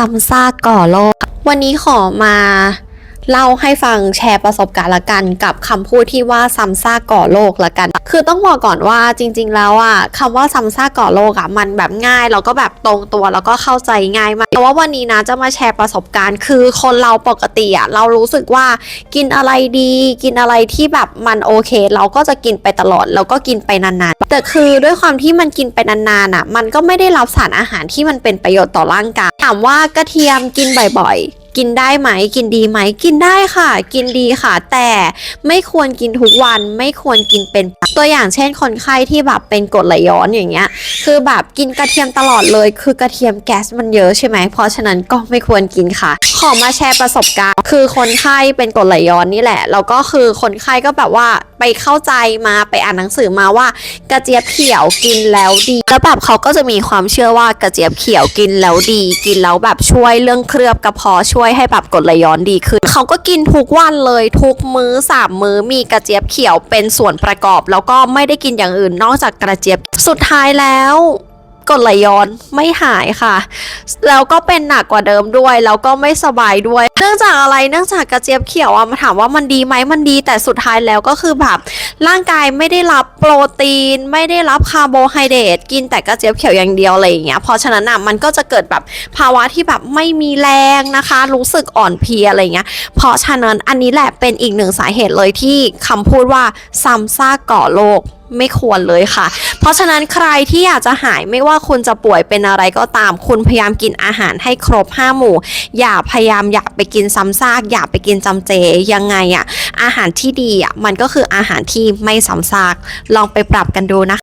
ซ้ำซากก่อโลก วันนี้ขอมา เล่าให้ฟังแชร์ประสบการณ์ละกันกับคำพูดที่ว่าซ้ำซากก่อโลกละกัน คือต้องบอกก่อนว่าจริง ๆ แล้วอะคำว่าซ้ำซากก่อโลกอะมันแบบง่ายแล้วก็แบบตรงตัวแล้วก็เข้าใจง่ายมากแต่ว่าวันนี้นะจะมาแชร์ประสบการณ์ คือคนเราปกติอะเรารู้สึกว่ากินอะไรดี กินอะไรที่แบบมันโอเค เราก็จะกินไปตลอดแล้วก็กินไปนานๆแต่คือด้วยความที่มันกินไปนานๆอะ มันก็ไม่ได้รับสารอาหารที่มันเป็นประโยชน์ต่อร่างกายถามว่ากระเทียมกินบ่อยๆ กินได้ไหม กินดีไหม กินได้ค่ะ กินดีค่ะ แต่ไม่ควรกินทุกวัน ไม่ควรกินเป็น ตัวอย่างเช่นคนไข้ที่แบบเป็นกรดไหลย้อนอย่างเงี้ย คือแบบกินกระเทียมตลอดเลย คือกระเทียมแก๊สมันเยอะใช่ไหมเพราะฉะนั้นก็ไม่ควรกินค่ะ ขอมาแชร์ประสบการณ์ คือคนไข้เป็นกรดไหลย้อนนี่แหละ แล้วก็คือคนไข้ก็แบบว่าไปเข้าใจมาไปอ่านหนังสือมาว่ากระเจี๊ยบเขียวกินแล้วดี แล้วแบบเขาก็จะมีความเชื่อว่ากระเจี๊ยบเขียวกินแล้วดี กินแล้วแบบช่วยเรื่องเคลือบกระเพาะช่วยให้แบบกรดไหลย้อนดีขึ้นเขาก็กินทุกวันเลยทุกมื้อสามมื้อมีกระเจี๊ยบเขียวเป็นส่วนประกอบแล้วก็ไม่ได้กินอย่างอื่นนอกจากกระเจี๊ยบ สุดท้ายแล้ว กรดไหลย้อนไม่หายค่ะ แล้วก็เป็นหนักกว่าเดิมด้วย แล้วก็ไม่สบายด้วย เนื่องจากอะไรเนื่องจากกระเจี๊ยบเขียวอะมาถามว่ามันดีไหมมันดี แต่สุดท้ายแล้วก็คือแบบร่างกายไม่ได้รับโปรตีน ไม่ได้รับคาร์โบไฮเดรตกินแต่กระเจี๊ยบเขียวอย่างเดียวอะไรอย่างเงี้ยเพราะฉะนั้นอะมันก็จะเกิดแบบภาวะที่แบบไม่มีแรงนะคะ รู้สึกอ่อนเพลียอะไรเงี้ยเพราะฉะนั้นอันนี้แหละเป็นอีกหนึ่งสาเหตุเลยที่คำพูดว่าซ้ำซากก่อโรค ไม่ควรเลยค่ะ เพราะฉะนั้นใครที่อยากจะหายไม่ว่าคุณจะป่วยเป็นอะไรก็ตาม คุณพยายามกินอาหารให้ครบ5หมู่ อย่าพยายามอยากไปกินซ้ำซากอย่าไปกินจำเจยังไงอะอาหารที่ดีอะมันก็คืออาหารที่ไม่ซ้ำซากลองไปปรับกันดูนะคะ